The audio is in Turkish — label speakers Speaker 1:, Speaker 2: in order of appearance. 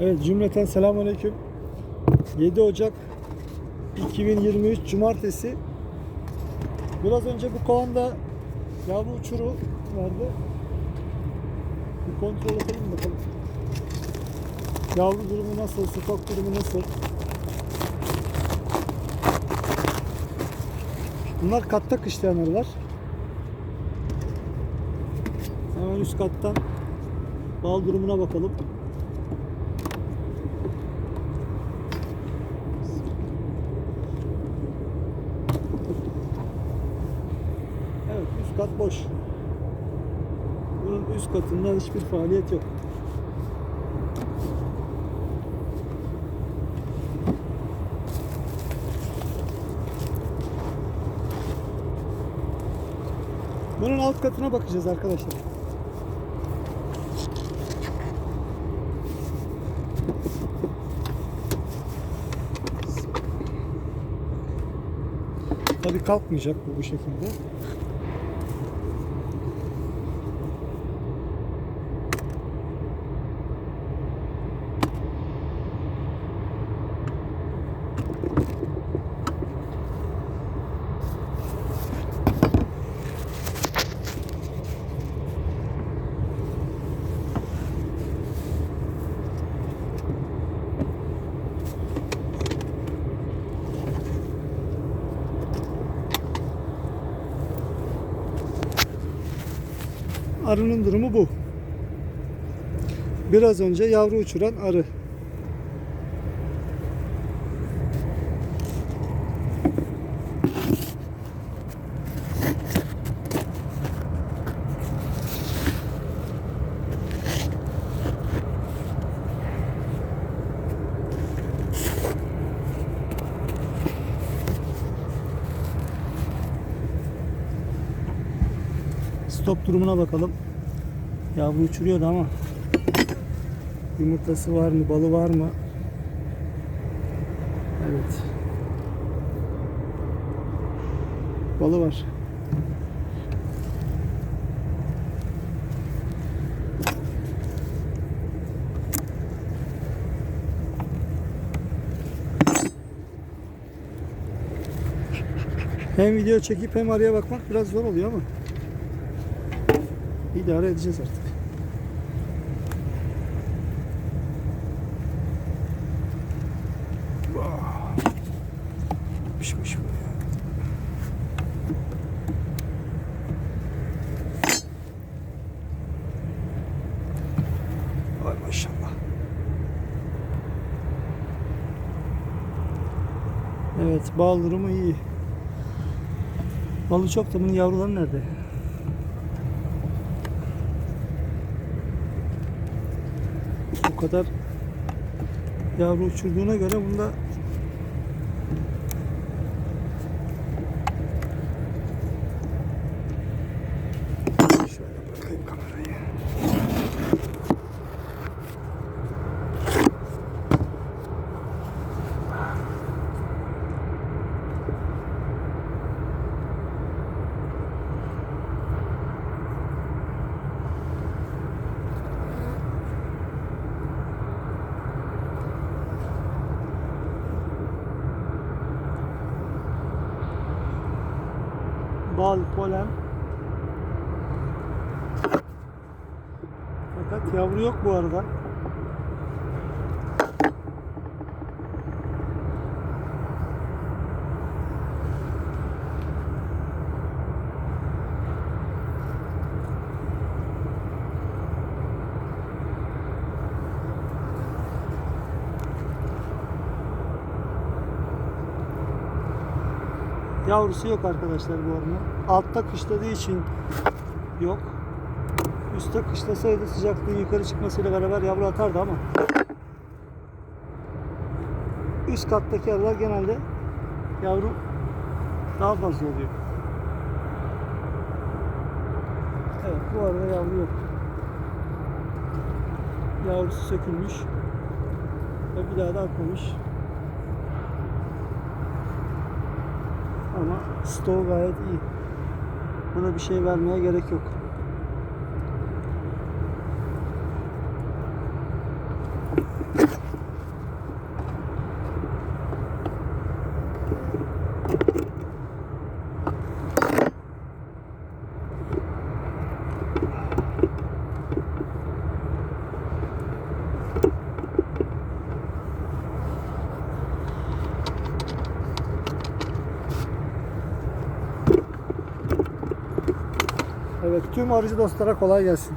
Speaker 1: Evet cümleten selamünaleyküm. 7 Ocak 2023 Cumartesi. Biraz önce bu kovanda yavru uçuru vardı. Bir kontrol edelim bakalım. Yavru durumu nasıl, stok durumu nasıl? Bunlar katta kışlayan arılar. Hemen üst kattan bal durumuna bakalım. Kat boş. Bunun üst katında hiçbir faaliyet yok. Bunun alt katına bakacağız arkadaşlar. Tabii kalkmayacak bu bu şekilde. Arının durumu bu. Biraz önce yavru uçuran arı. Stop durumuna bakalım. Yavru uçuruyordu ama yumurtası var mı, balı var mı? Evet. Balı var. Hem video çekip hem araya bakmak biraz zor oluyor ama idare edeceğiz artık. Pişmiş bu ya. Ay maşallah. Evet, bal durumu iyi. Balı çok da bunun yavruları nerede? Kadar yavru uçurduğuna göre bunda bal, polen. Fakat yavru yok bu arada. Yavrusu yok arkadaşlar bu arada. Altta kışladığı için yok. Üstte kışlasaydı sıcaklığın yukarı çıkmasıyla beraber yavru atardı ama üst kattaki arılar genelde yavru daha fazla oluyor. Evet bu arada yavru yok. Yavrusu sökülmüş ve bir daha da atmamış. Ama stoğu gayet iyi. Buna bir şey vermeye gerek yok. Evet tüm arıcı dostlara kolay gelsin.